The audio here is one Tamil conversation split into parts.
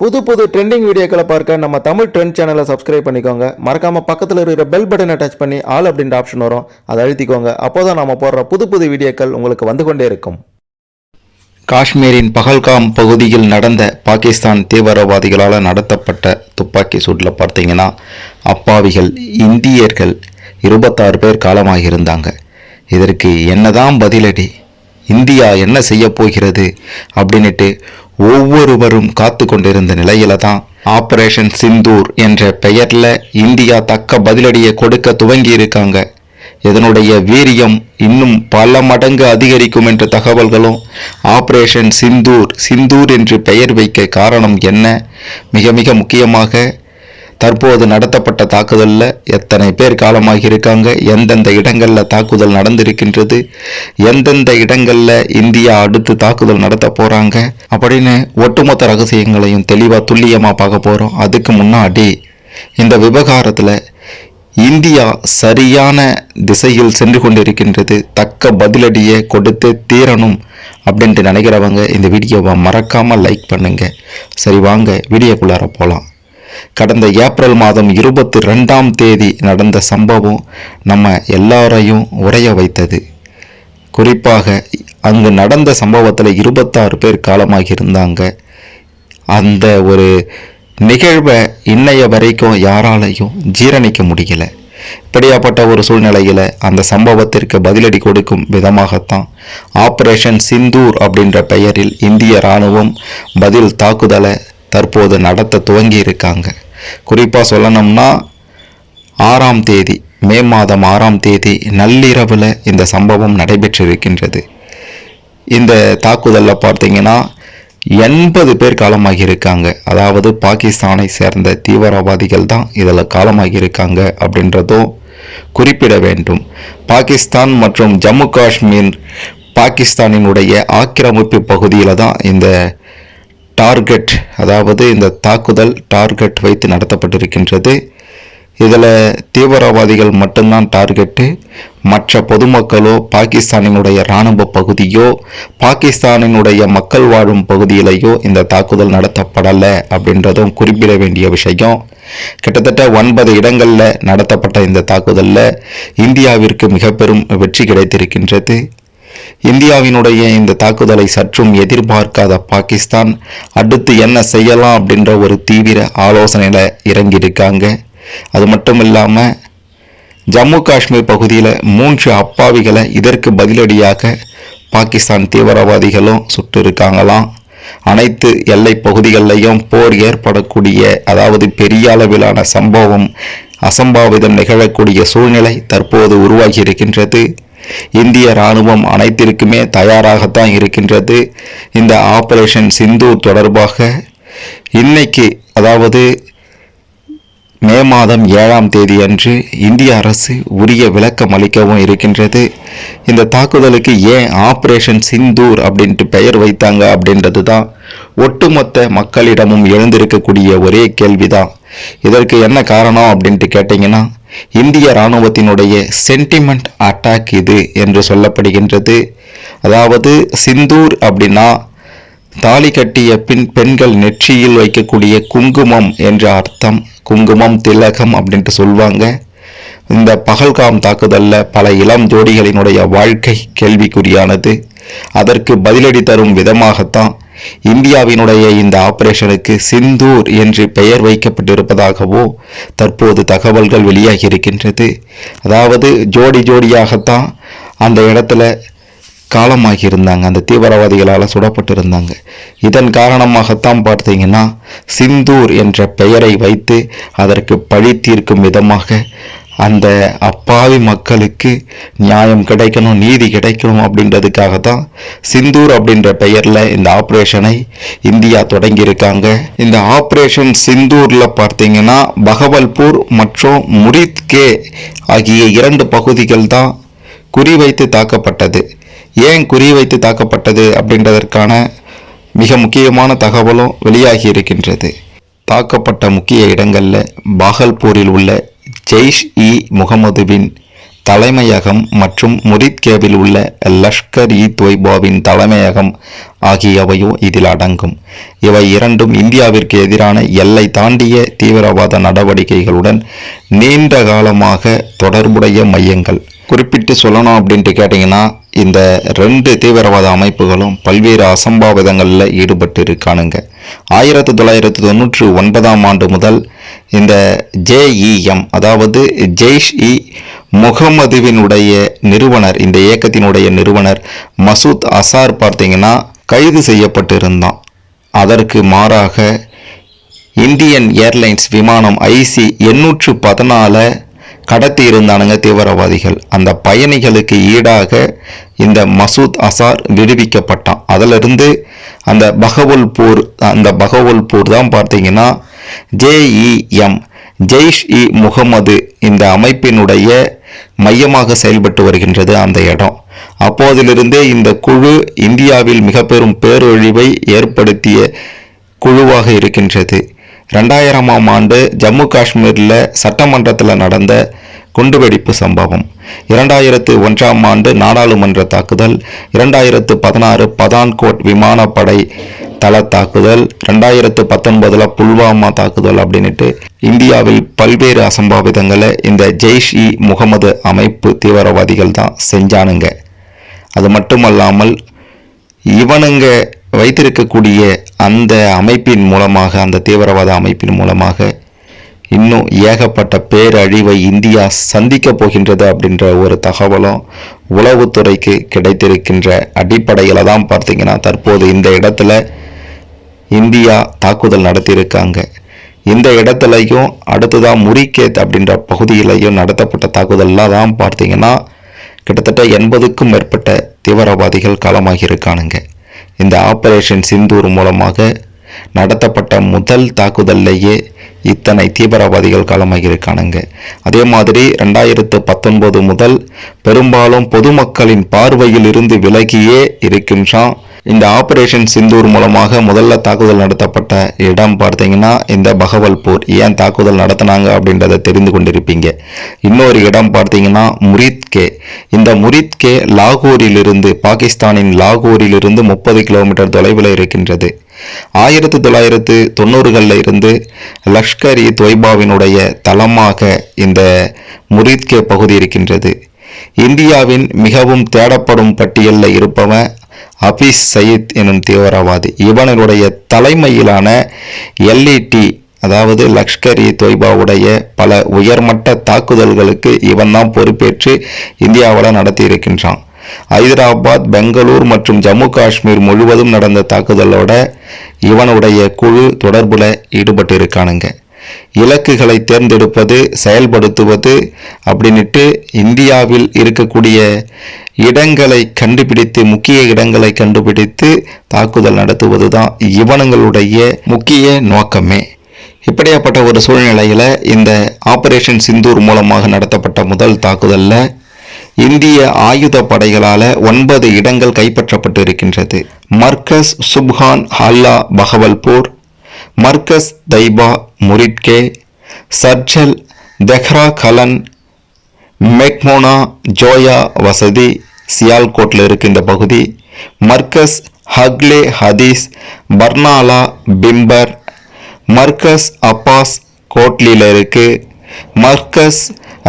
புது புது ட்ரெண்டிங் வீடியோக்களை பார்க்க நம்ம தமிழ் ட்ரெண்ட் சேனலை சப்ஸ்கிரைப் பண்ணிக்கோங்க. மறக்காமல் பக்கத்தில் இருக்கிற பெல் பட்டனை டச் பண்ணி ஆல் அப்படின்ற ஆப்ஷன் வரும். அதை அழுத்திக்கோங்க. அப்போதான் நம்ம போடுற புது புது வீடியோக்கள் உங்களுக்கு வந்து கொண்டே இருக்கும். காஷ்மீரின் பகல்காம் பகுதியில் நடந்த பாகிஸ்தான் தீவிரவாதிகளால் நடத்தப்பட்ட துப்பாக்கி சூட்டில் பார்த்தீங்கன்னா அப்பாவிகள் இந்தியர்கள் இருபத்தாறு பேர் காலமாக இருந்தாங்க இதற்கு என்னதான் பதிலடி? இந்தியா என்ன செய்ய போகிறது? அப்படின்னுட்டு ஒவ்வொருவரும் காத்து கொண்டிருந்த நிலையில தான் ஆபரேஷன் சிந்தூர் என்ற பெயர்ல இந்தியா தக்க பதிலடியை கொடுக்க துவங்கி இருக்காங்க இதனுடைய வீரியம் இன்னும் பல மடங்கு அதிகரிக்கும் என்ற தகவல்களும் ஆபரேஷன் சிந்தூர் சிந்தூர் என்று பெயர் வைக்க காரணம் என்ன? மிக மிக முக்கியமாக தற்போது நடத்தப்பட்ட தாக்குதலில் எத்தனை பேர் காலமாகி இருக்காங்க எந்தெந்த இடங்களில் தாக்குதல் நடந்திருக்கின்றது எந்தெந்த இடங்களில் இந்தியா அடுத்து தாக்குதல் நடத்த போகிறாங்க அப்படின்னு ஒட்டுமொத்த ரகசியங்களையும் தெளிவாக துல்லியமாக பார்க்க போகிறோம் அதுக்கு முன்னாடி இந்த விவகாரத்தில் இந்தியா சரியான திசையில் சென்று கொண்டிருக்கின்றது. தக்க பதிலடியை கொடுத்து தீரணும் அப்படின்ட்டு நினைக்கிறவங்க இந்த வீடியோவை மறக்காமல் லைக் பண்ணுங்கள் சரி வாங்க வீடியோக்குள்ளார போகலாம் கடந்த ஏப்ரல் மாதம் இருபத்தி ரெண்டாம் தேதி நடந்த சம்பவம் நம்ம எல்லாரையும் உரைய வைத்தது. குறிப்பாக அங்கு நடந்த சம்பவத்தில் இருபத்தாறு பேர் காலமாகி இருந்தாங்க. அந்த ஒரு நிகழ்வை இன்னைய வரைக்கும் யாராலையும் ஜீரணிக்க முடியல. இப்படியாப்பட்ட ஒரு சூழ்நிலையில் அந்த சம்பவத்திற்கு பதிலடி கொடுக்கும் விதமாகத்தான் ஆப்ரேஷன் சிந்தூர் அப்படின்ற பெயரில் இந்திய இராணுவம் பதில் தாக்குதலை தற்போது நடத்த துவங்கி இருக்காங்க குறிப்பாக சொல்லணும்னா ஆறாம் தேதி மே மாதம் ஆறாம் தேதி நள்ளிரவில் இந்த சம்பவம் நடைபெற்றிருக்கின்றது. இந்த தாக்குதலில் பார்த்தீங்கன்னா எண்பது பேர் காலமாகி இருக்காங்க அதாவது பாகிஸ்தானை சேர்ந்த தீவிரவாதிகள் தான் இதில் காலமாகி இருக்காங்க அப்படின்றதும் குறிப்பிட வேண்டும். பாகிஸ்தான் மற்றும் ஜம்மு காஷ்மீர் பாகிஸ்தானினுடைய ஆக்கிரமிப்பு பகுதியில் தான் இந்த டார்கெட் அதாவது இந்த தாக்குதல் டார்கெட் வைத்து நடத்தப்பட்டிருக்கின்றது. இதில் தீவிரவாதிகள் மட்டும்தான் டார்கெட்டு. மற்ற பொதுமக்களோ பாகிஸ்தானினுடைய இராணுவ பகுதியோ பாகிஸ்தானினுடைய மக்கள் வாழும் பகுதியிலேயோ இந்த தாக்குதல் நடத்தப்படலை அப்படின்றதும் குறிப்பிட வேண்டிய விஷயம். கிட்டத்தட்ட ஒன்பது இடங்களில் நடத்தப்பட்ட இந்த தாக்குதலில் இந்தியாவிற்கு மிக பெரும் வெற்றி கிடைத்திருக்கின்றது. இந்தியாவினுடைய இந்த தாக்குதலை சற்றும் எதிர்பார்க்காத பாகிஸ்தான் அடுத்து என்ன செய்யலாம் அப்படின்ற ஒரு தீவிர ஆலோசனையில் இறங்கியிருக்காங்க. அது மட்டும் இல்லாமல் ஜம்மு காஷ்மீர் பகுதியில் மூன்று அப்பாவிகளை இதற்கு பதிலடியாக பாகிஸ்தான் தீவிரவாதிகளும் சுட்டு இருக்காங்களாம் அனைத்து எல்லை பகுதிகளிலையும் போர் ஏற்படக்கூடிய அதாவது பெரிய அளவிலான சம்பவம் அசம்பாவிதம் நிகழக்கூடிய சூழ்நிலை தற்போது உருவாகி இருக்கின்றது. இந்திய ராணுவம் அனைத்திற்குமே தயாராகத்தான் இருக்கின்றது. இந்த ஆபரேஷன் சிந்து தொடர்பாக இன்னைக்கு அதாவது மே மாதம் ஏழாம் தேதி அன்று இந்திய அரசு உரிய விளக்கம் அளிக்கவும் இருக்கின்றது. இந்த தாக்குதலுக்கு ஏன் ஆபரேஷன் சிந்தூர் அப்படின்ட்டு பெயர் வைத்தாங்க அப்படின்றது தான் ஒட்டுமொத்த மக்களிடமும் எழுந்திருக்கக்கூடிய ஒரே கேள்விதான். இதற்கு என்ன காரணம் அப்படின்ட்டு கேட்டிங்கன்னா இந்திய இராணுவத்தினுடைய சென்டிமெண்ட் அட்டாக் இது என்று சொல்லப்படுகின்றது. அதாவது சிந்தூர் அப்படின்னா தாலி கட்டிய பின் பெண்கள் நெற்றியில் வைக்கக்கூடிய குங்குமம் என்ற அர்த்தம். குங்குமம் திலகம் அப்படின்ட்டு சொல்லுவாங்க இந்த பகல்காம் தாக்குதலில் பல இளம் ஜோடிகளினுடைய வாழ்க்கை கேள்விக்குறியானது. அதற்கு பதிலடி தரும் விதமாகத்தான் இந்தியாவினுடைய இந்த ஆபரேஷனுக்கு சிந்தூர் என்று பெயர் வைக்கப்பட்டிருப்பதாகவோ தற்போது தகவல்கள் வெளியாகி இருக்கின்றது அதாவது ஜோடி ஜோடியாகத்தான் அந்த இடத்துல காலமாகி இருந்தாங்க அந்த தீவிரவாதிகளால் சுடப்பட்டிருந்தாங்க. இதன் காரணமாகத்தான் பார்த்தீங்கன்னா சிந்தூர் என்ற பெயரை வைத்து அதற்கு பழி தீர்க்கும் விதமாக அந்த அப்பாவி மக்களுக்கு நியாயம் கிடைக்கணும் நீதி கிடைக்கணும் அப்படின்றதுக்காக தான் சிந்தூர் அப்படின்ற பெயரில் இந்த ஆப்ரேஷனை இந்தியா தொடங்கியிருக்காங்க. இந்த ஆப்ரேஷன் சிந்தூரில் பார்த்தீங்கன்னா பகவல்பூர் மற்றும் முரித்கே ஆகிய இரண்டு பகுதிகள் தான் குறிவைத்து தாக்கப்பட்டது. ஏன் குறிவைத்து தாக்கப்பட்டது அப்படின்றதற்கான மிக முக்கியமான தகவலும் வெளியாகி இருக்கின்றது. தாக்கப்பட்ட முக்கிய இடங்களில் பாகல்பூரில் உள்ள ஜெய்ஷ் இ. முகமதுவின் தலைமையகம் மற்றும் முரித்கேவில் உள்ள லஷ்கர் இ. தொய்பாவின் தலைமையகம் ஆகியவையும் இதில் அடங்கும். இவை இரண்டும் இந்தியாவிற்கு எதிரான எல்லை தாண்டிய தீவிரவாத நடவடிக்கைகளுடன் நீண்ட காலமாக தொடர்புடைய மையங்கள். குறிப்பிட்டு சொல்லணும் அப்படின்ட்டு கேட்டிங்கன்னா இந்த ரெண்டு தீவிரவாத அமைப்புகளும் பல்வேறு அசம்பாவிதங்களில் ஈடுபட்டு இருக்கானுங்க ஆயிரத்தி தொள்ளாயிரத்தி தொண்ணூற்றி ஒன்பதாம் ஆண்டு முதல் இந்த ஜேஇஎம் அதாவது ஜெய்ஷ் இ. முகமதுவினுடைய நிறுவனர் இந்த இயக்கத்தினுடைய நிறுவனர் மசூத் அசார் பார்த்தீங்கன்னா கைது செய்யப்பட்டிருந்தான். அதற்கு மாறாக இந்தியன் ஏர்லைன்ஸ் விமானம் ஐசி எண்ணூற்று பதினாலை கடத்தி இருந்தானுங்க தீவிரவாதிகள். அந்த பயணிகளுக்கு ஈடாக இந்த மசூத் அசார் விடுவிக்கப்பட்டான். அதிலிருந்து அந்த பகவல்பூர் அந்த பகவல்பூர் தான் பார்த்தீங்கன்னா ஜேஇஎம் ஜெய்ஷ் இ முகமது இந்த அமைப்பினுடைய மையமாக செயல்பட்டு வருகின்றது அந்த இடம். அப்போதிலிருந்தே இந்த குழு இந்தியாவில் மிக பெரும் பேரொழிவை ஏற்படுத்திய குழுவாக இருக்கின்றது. ரெண்டாயிரமாம் ஆண்டு ஜம்மு காஷ்மீரில் சட்டமன்றத்தில் நடந்த குண்டுவெடிப்பு சம்பவம். இரண்டாயிரத்து ஒன்றாம் ஆண்டு நாடாளுமன்ற தாக்குதல் இரண்டாயிரத்து பதினாறு பதான்கோட் விமானப்படை தள தாக்குதல் ரெண்டாயிரத்து பத்தொன்பதில் புல்வாமா தாக்குதல் அப்படின்ட்டு இந்தியாவில் பல்வேறு அசம்பாவிதங்களை இந்த ஜெய்ஷ் இ முகமது அமைப்பு தீவிரவாதிகள் தான் செஞ்சானுங்க. அது மட்டுமல்லாமல் இவனுங்க வைத்திருக்கக்கூடிய அந்த அமைப்பின் மூலமாக அந்த தீவிரவாத அமைப்பின் மூலமாக இன்னும் ஏகப்பட்ட பேரழிவை இந்தியா சந்திக்க போகின்றது அப்படின்ற ஒரு தகவலும் உளவுத்துறைக்கு கிடைத்திருக்கின்ற அடிப்படையில் தான் பார்த்தீங்கன்னா தற்போது இந்த இடத்துல இந்தியா தாக்குதல் நடத்தியிருக்காங்க. இந்த இடத்துலையும் அடுத்ததாக முரிகேத் அப்படின்ற பகுதியிலையும் நடத்தப்பட்ட தாக்குதல்லாம் தான் பார்த்தீங்கன்னா கிட்டத்தட்ட எண்பதுக்கும் மேற்பட்ட தீவிரவாதிகள் காலமாகி இருக்கானுங்க இந்த ஆபரேஷன் சிந்தூர் மூலமாக நடத்தப்பட்ட முதல் தாக்குதல்லையே இத்தனை தீவிரவாதிகள் காலமாகியிருக்கானுங்க. அதே மாதிரி ரெண்டாயிரத்து பத்தொன்பது முதல் பெரும்பாலும் பொதுமக்களின் பார்வையில் இருந்து விலகியே இருக்கின்றான் இந்த ஆபரேஷன் சிந்தூர் மூலமாக முதல்ல தாக்குதல் நடத்தப்பட்ட இடம் பார்த்தீங்கன்னா இந்த பகவல்பூர். ஏன் தாக்குதல் நடத்தினாங்க அப்படின்றத தெரிந்து கொண்டிருப்பீங்க. இன்னொரு இடம் பார்த்தீங்கன்னா முரித்கே. இந்த முரித்கே லாகூரிலிருந்து பாகிஸ்தானின் லாகூரிலிருந்து முப்பது கிலோமீட்டர் தொலைவில் இருக்கின்றது. ஆயிரத்தி தொள்ளாயிரத்து தொண்ணூறுகளில் இருந்து லஷ்கர் இ தொய்பாவினுடைய தளமாக இந்த முரித்கே பகுதி இருக்கின்றது. இந்தியாவின் மிகவும் தேடப்படும் பட்டியலில் இருப்பவன் ஹபீஸ் சயீத் எனும் தீவிரவாதி. இவனுடைய தலைமையிலான எல்இடி அதாவது லஷ்கர் இ தொய்பாவுடைய பல உயர்மட்ட தாக்குதல்களுக்கு இவன் தான் பொறுப்பேற்று இந்தியாவில் நடத்தி இருக்கின்றான் ஹைதராபாத் பெங்களூர் மற்றும் ஜம்மு காஷ்மீர் முழுவதும் நடந்த தாக்குதலோட இவனுடைய குழு தொடர்புல ஈடுபட்டு இருக்கானுங்க இலக்குகளை தேர்ந்தெடுப்பது செயல்படுத்துவது அப்படின்ட்டு இந்தியாவில் இருக்கக்கூடிய இடங்களை கண்டுபிடித்து முக்கிய இடங்களை கண்டுபிடித்து தாக்குதல் நடத்துவது தான் இவனங்களுடைய முக்கிய நோக்கமே. இப்படியாப்பட்ட ஒரு சூழ்நிலையில் இந்த ஆபரேஷன் சிந்தூர் மூலமாக நடத்தப்பட்ட முதல் தாக்குதலில் இந்திய ஆயுத படைகளால் ஒன்பது இடங்கள் கைப்பற்றப்பட்டு இருக்கின்றது மர்கஸ் சுப்ஹான் ஹல்லா பகவல்பூர் மர்கஸ் தைபா முரிட்கே சர்ஜல் தெஹ்ரா கலன் மெக்மோனா ஜோயா வசதி சியால்கோட்டில் இருக்கின்ற இந்த பகுதி மர்கஸ் ஹக்லே ஹதீஸ் பர்னாலா பிம்பர் மர்கஸ் அப்பாஸ் கோட்லியில் இருக்கு மர்கஸ்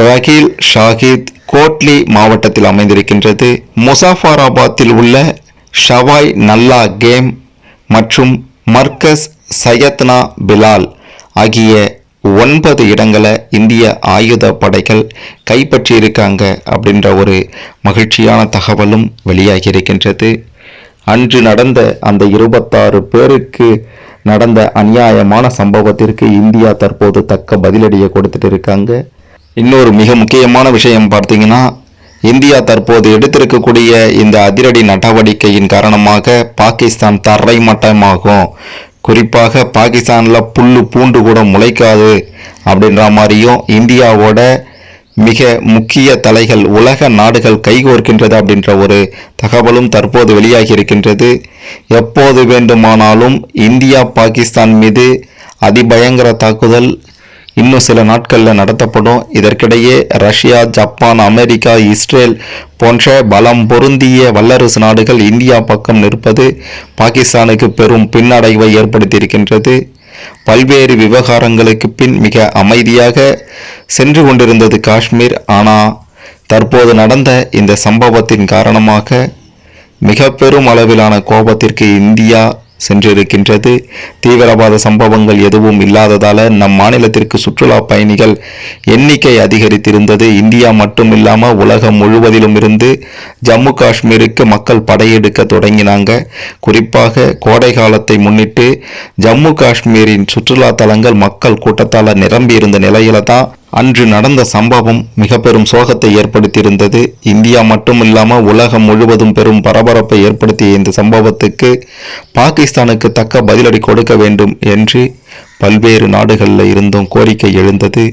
ரகீல் ஷாஹித் கோட்லி மாவட்டத்தில் அமைந்திருக்கின்றது. முசாஃபராபாத்தில் உள்ள ஷவாய் நல்லா கேம் மற்றும் மர்கஸ் சையத்னா பிலால் ஆகிய ஒன்பது இடங்களை இந்திய ஆயுத படைகள் கைப்பற்றியிருக்காங்க அப்படின்ற ஒரு மகிழ்ச்சியான தகவலும் வெளியாகி இருக்கின்றது அன்று நடந்த அந்த இருபத்தாறு பேருக்கு நடந்த அநியாயமான சம்பவத்திற்கு இந்தியா தற்போது தக்க பதிலடியை கொடுத்துட்டு இருக்காங்க. இன்னொரு மிக முக்கியமான விஷயம் பார்த்தீங்கன்னா இந்தியா தற்போது எடுத்திருக்கக்கூடிய இந்த அதிரடி நடவடிக்கையின் காரணமாக பாகிஸ்தான் தரை மட்டமாகும். குறிப்பாக பாகிஸ்தானில் புல்லு பூண்டு கூட முளைக்காது அப்படின்ற மாதிரியும் இந்தியாவோட மிக முக்கிய தலைகள் உலக நாடுகள் கைகோர்க்கின்றது அப்படின்ற ஒரு தகவலும் தற்போது வெளியாகி இருக்கின்றது. எப்போது வேண்டுமானாலும் இந்தியா பாகிஸ்தான் மீது அதிபயங்கர தாக்குதல் இன்னும் சில நாட்களில் நடத்தப்படும். இதற்கிடையே ரஷ்யா ஜப்பான் அமெரிக்கா இஸ்ரேல் போன்ற பலம் பொருந்திய வல்லரசு நாடுகள் இந்தியா பக்கம் நிற்பது பாகிஸ்தானுக்கு பெரும் பின்னடைவை ஏற்படுத்தியிருக்கின்றது. பல்வேறு விவகாரங்களுக்கு பின் மிக அமைதியாக சென்று கொண்டிருந்தது காஷ்மீர். ஆனால் தற்போது நடந்த இந்த சம்பவத்தின் காரணமாக மிக பெரும் அளவிலான கோபத்திற்கு இந்தியா சென்றிருக்கின்றது. தீவிரவாத சம்பவங்கள் எதுவும் இல்லாததால நம் மாநிலத்திற்கு சுற்றுலா பயணிகள் எண்ணிக்கை அதிகரித்திருந்தது. இந்தியா மட்டும் இல்லாமல் உலகம் முழுவதிலும் இருந்து ஜம்மு காஷ்மீருக்கு மக்கள் படையெடுக்க தொடங்கினாங்க. குறிப்பாக கோடை காலத்தை முன்னிட்டு ஜம்மு காஷ்மீரின் சுற்றுலா தலங்கள் மக்கள் கூட்டத்தால் நிரம்பி இருந்த நிலையில தான் அன்று நடந்த சம்பவம் மிக பெரும் சோகத்தை ஏற்படுத்தியிருந்தது. இந்தியா மட்டுமில்லாமல் உலகம் முழுவதும் பெரும் பரபரப்பை ஏற்படுத்திய இந்த சம்பவத்துக்கு பாகிஸ்தானுக்கு தக்க பதிலடி கொடுக்க வேண்டும் என்று பல்வேறு நாடுகளில் இருந்தும் கோரிக்கை எழுந்தது.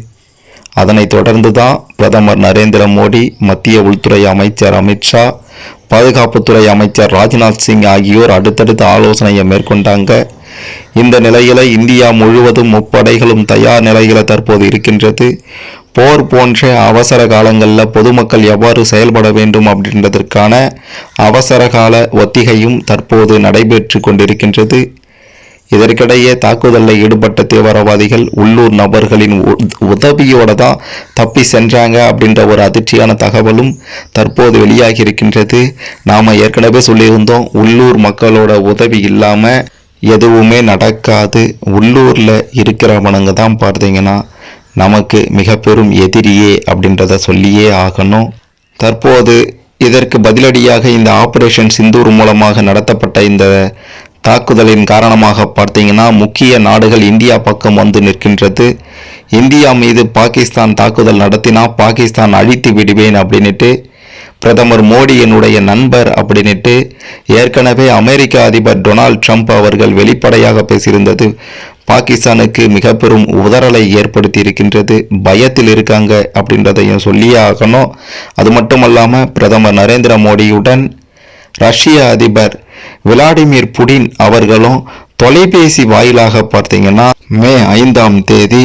அதனைத் தொடர்ந்து தான் பிரதமர் நரேந்திர மோடி மத்திய உள்துறை அமைச்சர் அமித்ஷா பாதுகாப்புத்துறை அமைச்சர் ராஜ்நாத் சிங் ஆகியோர் அடுத்தடுத்து ஆலோசனையை மேற்கொண்டாங்க. இந்த நிலையில இந்தியா முழுவதும் முப்படைகளும் தயார் நிலையில தற்போது இருக்கின்றது. போர் போன்ற அவசர காலங்களில் பொதுமக்கள் எவ்வாறு செயல்பட வேண்டும் அப்படின்றதற்கான அவசர கால ஒத்திகையும் தற்போது நடைபெற்று கொண்டிருக்கின்றது. இதற்கிடையே தாக்குதலில் ஈடுபட்ட தீவிரவாதிகள் உள்ளூர் நபர்களின் உ- உதவியோட தான் தப்பி சென்றாங்க அப்படின்ற ஒரு அதிர்ச்சியான தகவலும் தற்போது வெளியாகி இருக்கின்றது. நாம் ஏற்கனவே சொல்லியிருந்தோம் உள்ளூர் மக்களோட உதவி இல்லாமல் எதுவுமே நடக்காது. உள்ளூரில் இருக்கிறவனுங்க தான் பார்த்தீங்கன்னா நமக்கு மிக பெரும் எதிரியே அப்படின்றத சொல்லியே ஆகணும். தற்போது இதற்கு பதிலடியாக இந்த ஆபரேஷன் சிந்தூர் மூலமாக நடத்தப்பட்ட இந்த தாக்குதலின் காரணமாக பார்த்தீங்கன்னா முக்கிய நாடுகள் இந்தியா பக்கம் வந்து நிற்கின்றது. இந்தியா மீது பாகிஸ்தான் தாக்குதல் நடத்தினா பாகிஸ்தான் அழித்து விடுவேன் அப்படின்னுட்டு பிரதமர் மோடி என்னுடைய நண்பர் அப்படின்னுட்டு ஏற்கனவே அமெரிக்க அதிபர் டொனால்ட் ட்ரம்ப் அவர்கள் வெளிப்படையாக பேசியிருந்தது. பாகிஸ்தானுக்கு மிக பெரும் உதறலை ஏற்படுத்தி இருக்கின்றது பயத்தில் இருக்காங்க அப்படின்றதையும் சொல்லியே ஆகணும். அது மட்டுமல்லாமல் பிரதமர் நரேந்திர மோடியுடன் ரஷ்ய அதிபர் விளாடிமிர் புடின் அவர்களும் தொலைபேசி வாயிலாக பார்த்தீங்கன்னா மே ஐந்தாம் தேதி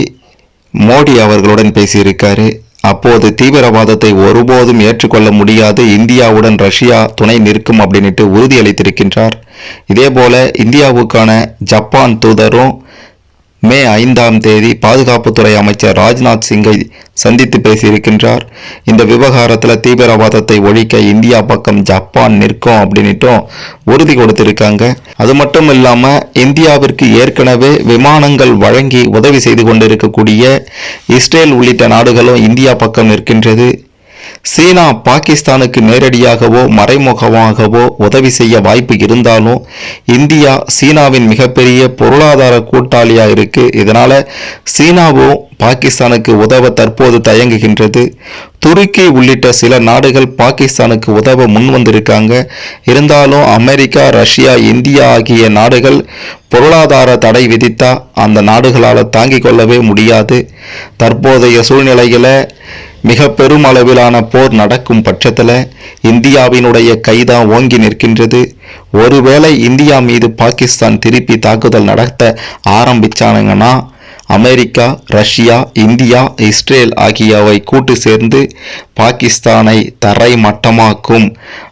மோடி அவர்களுடன் பேசியிருக்காரு. அப்போது தீவிரவாதத்தை ஒருபோதும் ஏற்றுக்கொள்ள முடியாது இந்தியாவுடன் ரஷ்யா துணை நிற்கும் அப்படின்னுட்டு உறுதியளித்திருக்கின்றார். இதேபோல இந்தியாவுக்கான ஜப்பான் தூதரும் மே ஐந்தாம் தேதி பாதுகாப்புத்துறை அமைச்சர் ராஜ்நாத் சிங்கை சந்தித்து பேசியிருக்கின்றார். இந்த விவகாரத்தில் தீவிரவாதத்தை ஒழிக்க இந்தியா பக்கம் ஜப்பான் நிற்கும் அப்படின்னுட்டும் உறுதி கொடுத்திருக்காங்க. அது மட்டும் இல்லாமல் இந்தியாவிற்கு ஏற்கனவே விமானங்கள் வழங்கி உதவி செய்து கொண்டிருக்கக்கூடிய இஸ்ரேல் உள்ளிட்ட நாடுகளும் இந்தியா பக்கம் நிற்கின்றது. சீனா பாகிஸ்தானுக்கு நேரடியாகவோ மறைமுகமாகவோ உதவி செய்ய வாய்ப்பு இருந்தாலும் இந்தியா சீனாவின் மிகப்பெரிய பொருளாதார கூட்டாளியா இருக்கு. இதனால சீனாவும் பாகிஸ்தானுக்கு உதவ தற்போது தயங்குகின்றது. துருக்கி உள்ளிட்ட சில நாடுகள் பாகிஸ்தானுக்கு உதவ முன் வந்திருக்காங்க இருந்தாலும் அமெரிக்கா ரஷ்யா இந்தியா ஆகிய நாடுகள் பொருளாதார தடை விதித்தா அந்த நாடுகளால் தாங்கிக் கொள்ளவே முடியாது. தற்போதைய சூழ்நிலையில் மிக பெரும் அளவிலான போர் நடக்கும் பட்சத்தில் இந்தியாவினுடைய கைதான் ஓங்கி நிற்கின்றது. ஒருவேளை இந்தியா மீது பாகிஸ்தான் திருப்பி தாக்குதல் நடத்த ஆரம்பிச்சானுங்கன்னா அமெரிக்கா ரஷ்யா இந்தியா இஸ்ரேல் ஆகியவை கூட்டு சேர்ந்து பாகிஸ்தானை தரை மட்டமாக்கும்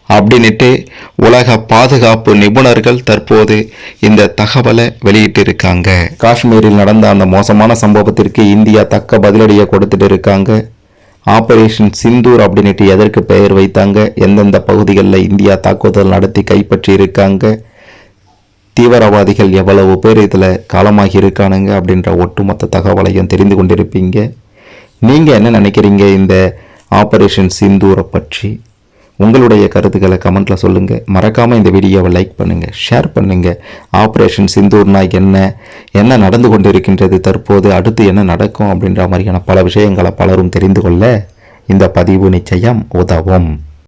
அப்படின்னுட்டு உலக பாதுகாப்பு நிபுணர்கள் தற்போது இந்த தகவலை வெளியிட்டிருக்காங்க. காஷ்மீரில் நடந்த அந்த மோசமான சம்பவத்திற்கு இந்தியா தக்க பதிலடியை கொடுத்துட்டு இருக்காங்க. ஆபரேஷன் சிந்தூர் அப்படின்னுட்டு எதற்கு பெயர் வைத்தாங்க? எந்தெந்த பகுதிகளில் இந்தியா தாக்குதல் நடத்தி கைப்பற்றி இருக்காங்க தீவிரவாதிகள் எவ்வளவு பேர் இதில் காலமாகி இருக்கானுங்க அப்படின்ற ஒட்டுமொத்த தகவலையும் தெரிந்து கொண்டிருப்பீங்க. நீங்கள் என்ன நினைக்கிறீங்க இந்த ஆப்ரேஷன் சிந்தூரை பற்றி? உங்களுடைய கருத்துக்களை கமெண்ட்டில் சொல்லுங்கள் மறக்காமல் இந்த வீடியோவை லைக் பண்ணுங்கள் ஷேர் பண்ணுங்கள் ஆப்ரேஷன் சிந்தூர்னா என்ன? என்ன நடந்து கொண்டிருக்கின்றது? தற்போது அடுத்து என்ன நடக்கும் அப்படின்ற மாதிரியான பல விஷயங்களை பலரும் தெரிந்து கொள்ள இந்த பதிவு நிச்சயம் உதவும்.